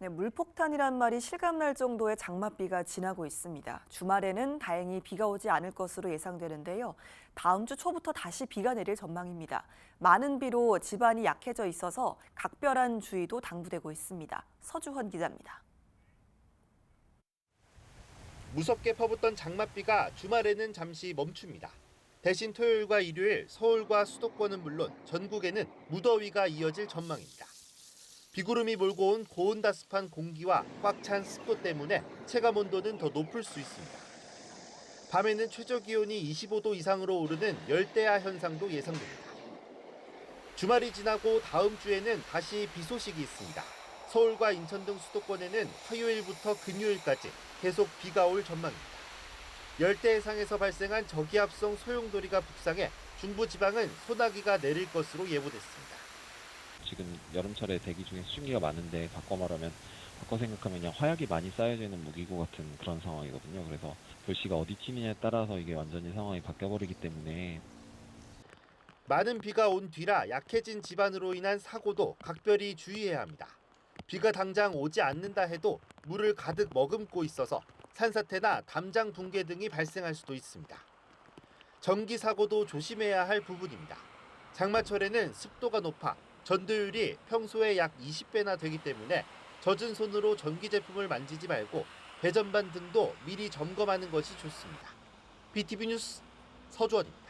네, 물폭탄이란 말이 실감날 정도의 장맛비가 지나고 있습니다. 주말에는 다행히 비가 오지 않을 것으로 예상되는데요. 다음 주 초부터 다시 비가 내릴 전망입니다. 많은 비로 집안이 약해져 있어서 각별한 주의도 당부되고 있습니다. 서주헌 기자입니다. 무섭게 퍼붓던 장맛비가 주말에는 잠시 멈춥니다. 대신 토요일과 일요일 서울과 수도권은 물론 전국에는 무더위가 이어질 전망입니다. 비구름이 몰고 온 고온다습한 공기와 꽉 찬 습도 때문에 체감 온도는 더 높을 수 있습니다. 밤에는 최저 기온이 25도 이상으로 오르는 열대야 현상도 예상됩니다. 주말이 지나고 다음 주에는 다시 비 소식이 있습니다. 서울과 인천 등 수도권에는 화요일부터 금요일까지 계속 비가 올 전망입니다. 열대 해상에서 발생한 저기압성 소용돌이가 북상해 중부 지방은 소나기가 내릴 것으로 예보됐습니다. 지금 여름철에 대기 중에 수증기가 많은데 바꿔 말하면 바꿔 생각하면 그냥 화약이 많이 쌓여져 있는 무기고 같은 그런 상황이거든요. 그래서 불씨가 어디 팀이냐에 따라서 이게 완전히 상황이 바뀌어버리기 때문에 많은 비가 온 뒤라 약해진 집안으로 인한 사고도 각별히 주의해야 합니다. 비가 당장 오지 않는다 해도 물을 가득 머금고 있어서 산사태나 담장 붕괴 등이 발생할 수도 있습니다. 전기 사고도 조심해야 할 부분입니다. 장마철에는 습도가 높아 전도율이 평소에 약 20배나 되기 때문에 젖은 손으로 전기 제품을 만지지 말고 배전반 등도 미리 점검하는 것이 좋습니다. BTV 뉴스 서주원입니다.